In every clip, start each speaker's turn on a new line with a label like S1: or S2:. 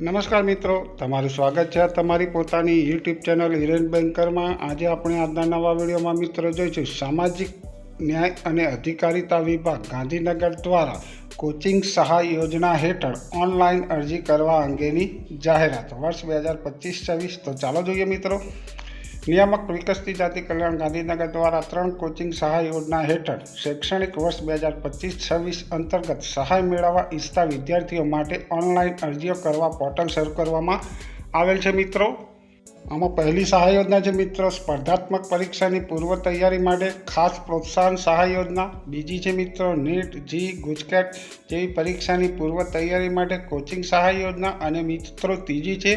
S1: નમસ્કાર મિત્રો, તમારું સ્વાગત છે તમારી પોતાની યુટ્યુબ ચેનલ હિરેન બેન્કરમાં. આજે આપણે આજના નવા વિડીયોમાં મિત્રો જોઈશું સામાજિક ન્યાય અને અધિકારિતા વિભાગ ગાંધીનગર દ્વારા કોચિંગ સહાય યોજના હેઠળ ઓનલાઈન અરજી કરવા અંગેની જાહેરાત વર્ષ બે હજાર પચીસ છવ્વીસ. તો ચાલો જોઈએ મિત્રો. નિયામક વિકસતી જાતિ કલ્યાણ ગાંધીનગર દ્વારા ત્રણ કોચિંગ સહાય યોજના હેઠળ શૈક્ષણિક વર્ષ બે હજાર પચીસ છવ્વીસ અંતર્ગત સહાય મેળવવા ઈચ્છતા વિદ્યાર્થીઓ માટે ઓનલાઈન અરજીઓ કરવા પોર્ટલ શરૂ કરવામાં આવેલ છે મિત્રો. આમાં પહેલી સહાય યોજના છે મિત્રો. સ્પર્ધાત્મક પરીક્ષાની પૂર્વ તૈયારી માટે ખાસ પ્રોત્સાહન સહાય યોજના. બીજી છે મિત્રો, નીટ, જી, ગુજકેટ જેવી પરીક્ષાની પૂર્વ તૈયારી માટે કોચિંગ સહાય યોજના. અને મિત્રો, ત્રીજી છે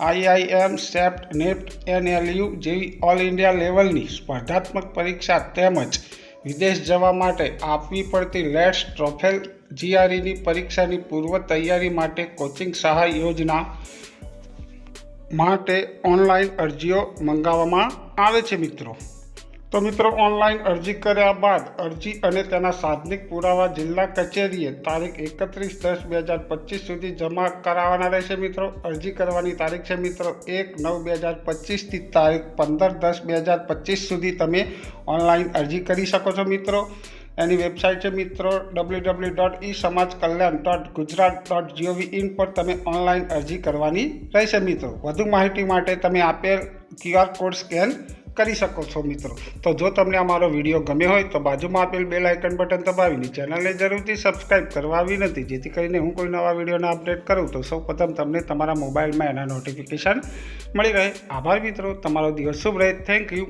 S1: આઈઆઈએમ, સેપ્ટ નેપ્ટ એનએલયુ જેવી ઓલ ઇન્ડિયા લેવલની સ્પર્ધાત્મક પરીક્ષા તેમજ વિદેશ જવા માટે આપવી પડતી લેટ્સ ટ્રોફેલ જીઆરઈની પરીક્ષાની પૂર્વ તૈયારી માટે કોચિંગ સહાય યોજના માટે ઓનલાઈન અરજીઓ મંગાવવામાં આવે છે મિત્રો. તો મિત્રો, ઓનલાઈન અરજી કર્યા બાદ અરજી અને તેના સાધનિક પુરાવા જિલ્લા કચેરીએ તારીખ એકત્રીસ દસ બે હજાર પચીસ સુધી જમા કરાવવાના રહેશે મિત્રો. અરજી કરવાની તારીખ છે મિત્રો એક નવ બે હજાર પચીસથી તારીખ પંદર દસ બે હજાર પચીસ સુધી તમે ઓનલાઈન અરજી કરી શકો છો મિત્રો. એની વેબસાઇટ છે મિત્રો W W dot E Samaj Kalyan dot Gujarat dot G O V in પર તમે ઓનલાઈન અરજી કરવાની રહેશે મિત્રો. વધુ માહિતી માટે તમે આપેલ ક્યુઆર કોડ સ્કેન કરી શકો છો મિત્રો. તો જો તમને અમારો વીડિયો ગમ્યો હોય તો બાજુમાં આપેલ બેલ આઇકન બટન દબાવીને ચેનલને જરૂરથી સબસ્ક્રાઇબ કરવા નથી જેથી કરીને હું કોઈ નવા વિડીયોને અપડેટ કરું તો સૌ પ્રથમ તમને તમારા મોબાઈલમાં એના નોટિફિકેશન મળી રહે. આભાર મિત્રો. તમારો દિવસ શુભ રહે. Thank you